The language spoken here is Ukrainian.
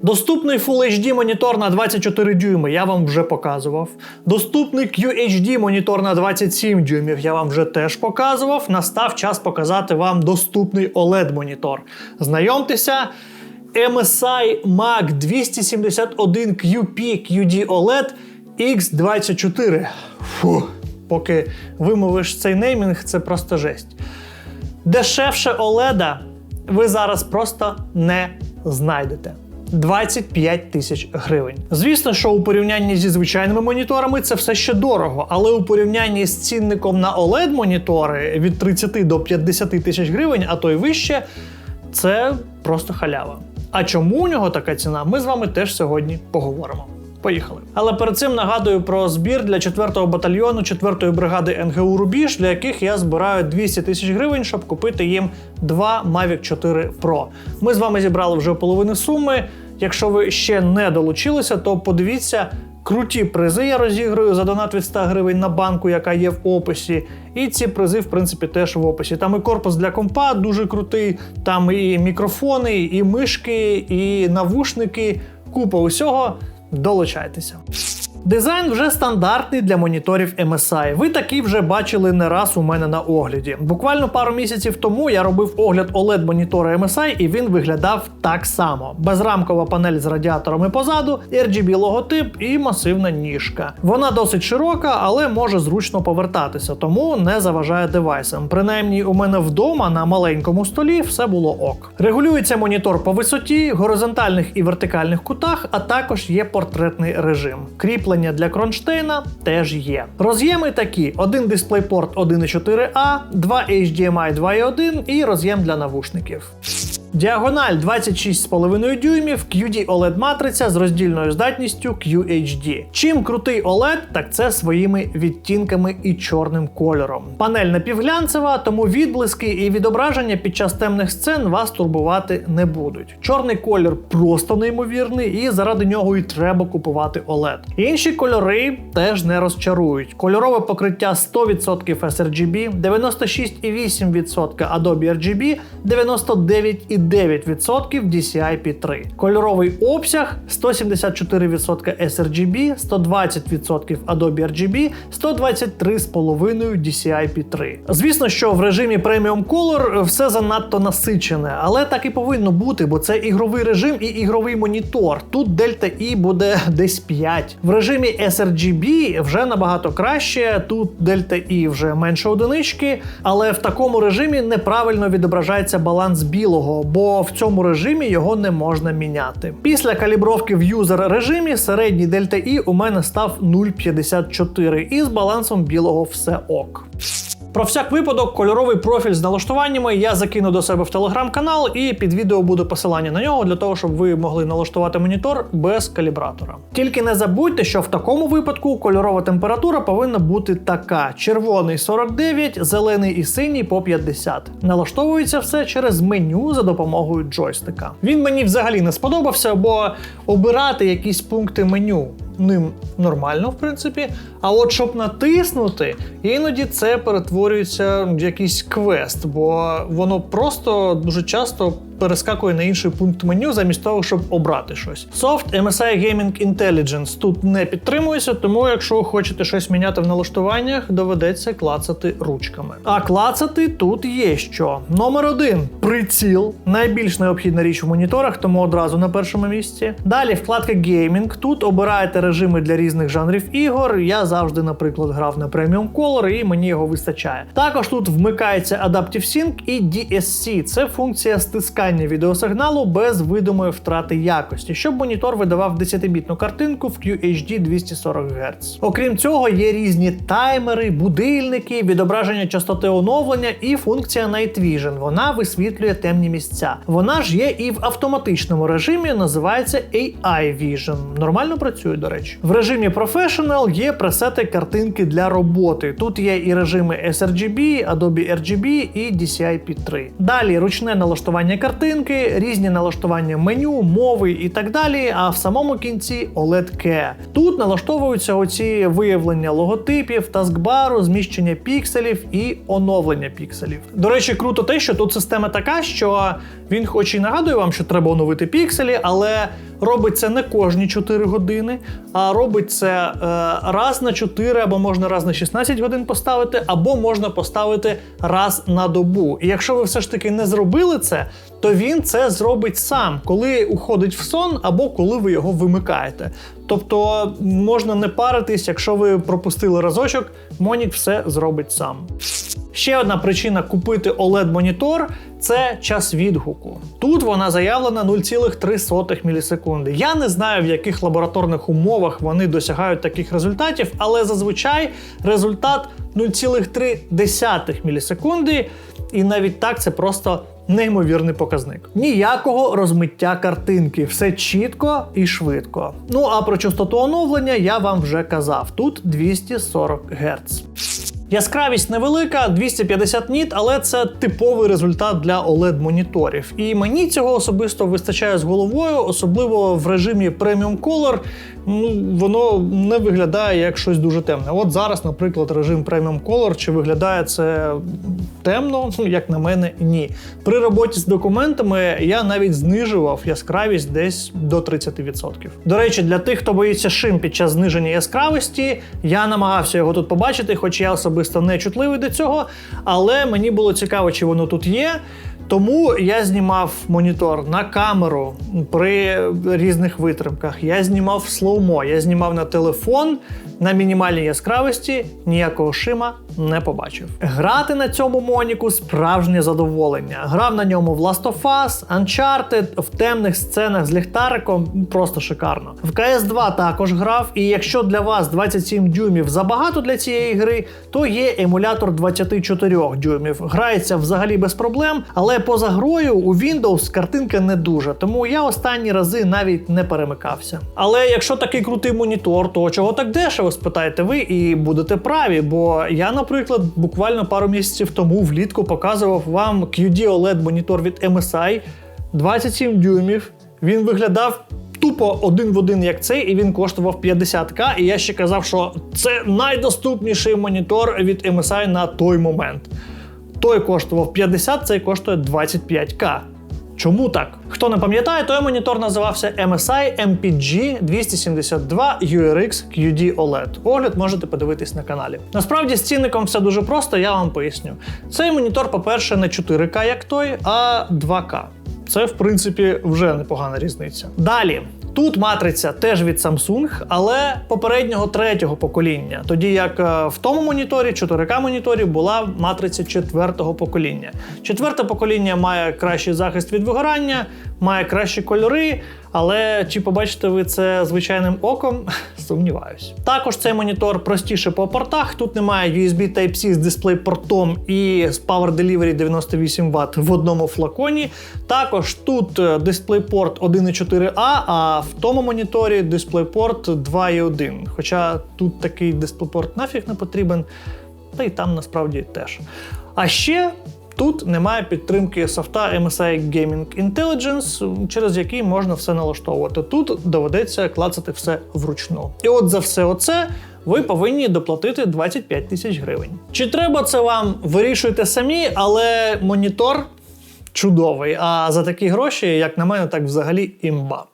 Доступний Full HD монітор на 24 дюйми, я вам вже показував. Доступний QHD монітор на 27 дюймів, я вам вже теж показував. Настав час показати вам доступний OLED монітор. Знайомтеся. MSI Mac 271 QP QD OLED X24. Фу, поки вимовиш цей неймінг, це просто жесть. Дешевше OLED ви зараз просто не знайдете. 25 тисяч гривень. Звісно, що у порівнянні зі звичайними моніторами це все ще дорого, але у порівнянні з цінником на OLED монітори від 30 до 50 тисяч гривень, а то й вище, це просто халява. А чому у нього така ціна, ми з вами теж сьогодні поговоримо. Поїхали. Але перед цим нагадую про збір для 4-го батальйону 4-ї бригади НГУ Рубіж, для яких я збираю 200 тисяч гривень, щоб купити їм два Mavic 4 Pro. Ми з вами зібрали вже половину суми. Якщо ви ще не долучилися, то подивіться. Круті призи я розіграю за донат від 100 гривень на банку, яка є в описі. І ці призи, в принципі, теж в описі. Там і корпус для компа дуже крутий, там і мікрофони, і мишки, і навушники. Купа усього. Долучайтеся. Дизайн вже стандартний для моніторів MSI. Ви такий вже бачили не раз у мене на огляді. Буквально пару місяців тому я робив огляд oled монітора MSI, і він виглядав так само: безрамкова панель з радіаторами позаду, RGB логотип і масивна ніжка. Вона досить широка, але може зручно повертатися, тому не заважає девайсам. Принаймні, у мене вдома на маленькому столі все було ок. Регулюється монітор по висоті, горизонтальних і вертикальних кутах, а також є портретний режим. Кріплення для кронштейна теж є. Роз'єми такі: один DisplayPort 1.4A, два HDMI 2.1 і роз'єм для навушників. Діагональ 26,5 дюймів, QD OLED матриця з роздільною здатністю QHD. Чим крутий OLED, так це своїми відтінками і чорним кольором. Панель напівглянцева, тому відблиски і відображення під час темних сцен вас турбувати не будуть. Чорний колір просто неймовірний, і заради нього і треба купувати OLED. Інші кольори теж не розчарують. Кольорове покриття 100% sRGB, 96,8% Adobe RGB, 99,9% 9% DCI-P3. Кольоровий обсяг 174% sRGB, 120% Adobe RGB, 123,5% DCI-P3. Звісно, що в режимі Premium Color все занадто насичене, але так і повинно бути, бо це ігровий режим і ігровий монітор. Тут Delta E буде десь 5. В режимі sRGB вже набагато краще. Тут Delta E вже менше одинички, але в такому режимі неправильно відображається баланс білого бо в цьому режимі його не можна міняти. Після калібровки в юзер режимі середній Дельта І у мене став 0,54 і з балансом білого все ок. Про всяк випадок, кольоровий профіль з налаштуваннями я закину до себе в телеграм-канал, і під відео буде посилання на нього для того, щоб ви могли налаштувати монітор без калібратора. Тільки не забудьте, що в такому випадку кольорова температура повинна бути така: червоний 49, зелений і синій по 50. Налаштовується все через меню за допомогою джойстика. Він мені взагалі не сподобався, бо обирати якісь пункти меню ним нормально, в принципі. А от щоб натиснути, іноді це перетворюється в якийсь квест, бо воно просто дуже часто перескакує на інший пункт меню, замість того, щоб обрати щось. Soft MSI Gaming Intelligence тут не підтримується, тому якщо хочете щось міняти в налаштуваннях, доведеться клацати ручками. А клацати тут є що. Номер один приціл. Найбільш необхідна річ в моніторах, тому одразу на першому місці. Далі вкладка Gaming. Тут обираєте режими для різних жанрів ігор. Я завжди, наприклад, грав на Premium Color і мені його вистачає. Також тут вмикається Adaptive Sync і DSC. Це функція стискання відеосигналу без видимої втрати якості, щоб монітор видавав 10-бітну картинку в QHD 240 Гц. Окрім цього, є різні таймери, будильники, відображення частоти оновлення і функція Night Vision. Вона висвітлює темні місця. Вона ж є і в автоматичному режимі, називається AI Vision. Нормально працює, до речі. В режимі Professional є пресети картинки для роботи. Тут є і режими sRGB, Adobe RGB і DCI-P3. Далі ручне налаштування картинки, різні налаштування меню, мови і так далі. А в самому кінці OLED K. Тут налаштовуються оці виявлення логотипів, таскбару, зміщення пікселів і оновлення пікселів. До речі, круто те, що тут система така, що він хоч і нагадує вам, що треба оновити пікселі, але робить це не кожні 4 години, а робить це е, раз на 4, або можна раз на 16 годин поставити, або можна поставити раз на добу. І якщо ви все ж таки не зробили це, то він це зробить сам, коли уходить в сон, або коли ви його вимикаєте. Тобто можна не паритись, якщо ви пропустили разочок, Монік все зробить сам. Ще одна причина купити OLED-монітор це час відгуку. Тут вона заявлена 0,3 мілісекунди. Я не знаю, в яких лабораторних умовах вони досягають таких результатів, але зазвичай результат 0,3 мілісекунди, і навіть так це просто неймовірний показник. Ніякого розмиття картинки, все чітко і швидко. Ну а про частоту оновлення я вам вже казав. Тут 240 Гц. Яскравість невелика, 250 ніт, але це типовий результат для OLED-моніторів. І мені цього особисто вистачає з головою, особливо в режимі Premium Color. Ну, воно не виглядає як щось дуже темне. От зараз, наприклад, режим Premium Color, чи виглядає це темно, Ну, як на мене, ні. При роботі з документами я навіть знижував яскравість десь до 30%. До речі, для тих, хто боїться шим під час зниження яскравості, я намагався його тут побачити, хоч я особисто не чутливий до цього, але мені було цікаво, чи воно тут є. Тому я знімав монітор на камеру при різних витримках. Я знімав слоумо, я знімав на телефон на мінімальній яскравості, ніякого шима не побачив. Грати на цьому моніку справжнє задоволення. Грав на ньому в Last of Us, Uncharted, в темних сценах з ліхтариком просто шикарно. В CS2 також грав, і якщо для вас 27 дюймів забагато для цієї гри, то є емулятор 24 дюймів. Грається взагалі без проблем, але поза грою у Windows картинка не дуже, тому я останні рази навіть не перемикався. Але якщо такий крутий монітор, то чого так дешево, спитаєте ви, і будете праві, бо я, наприклад, буквально пару місяців тому влітку показував вам QD OLED монітор від MSI 27 дюймів. Він виглядав тупо один в один, як цей, і він коштував 50к. І я ще казав, що це найдоступніший монітор від MSI на той момент. Той коштував 50, цей коштує 25к. Чому так? Хто не пам'ятає, той монітор називався MSI MPG 272 URX QD OLED. Огляд можете подивитись на каналі. Насправді з цінником все дуже просто, я вам поясню. Цей монітор, по-перше, не 4К, як той, а 2К. Це, в принципі, вже непогана різниця. Далі. Тут матриця теж від Samsung, але попереднього третього покоління. Тоді як е, в тому моніторі, 4К моніторі, була матриця четвертого покоління. Четверте покоління має кращий захист від вигорання, має кращі кольори. Але чи побачите ви це звичайним оком? Сумніваюсь. Також цей монітор простіше по портах. Тут немає USB Type-C з DisplayPort і з Power Delivery 98 Вт в одному флаконі. Також тут е, DisplayPort 1.4A, а в тому моніторі DisplayPort 2.1. Хоча тут такий DisplayPort нафіг не потрібен, та й там насправді теж. А ще Тут немає підтримки софта MSI Gaming Intelligence, через який можна все налаштовувати. Тут доведеться клацати все вручну. І от за все оце ви повинні доплатити 25 тисяч гривень. Чи треба це вам вирішуйте самі, але монітор чудовий. А за такі гроші, як на мене, так взагалі імба.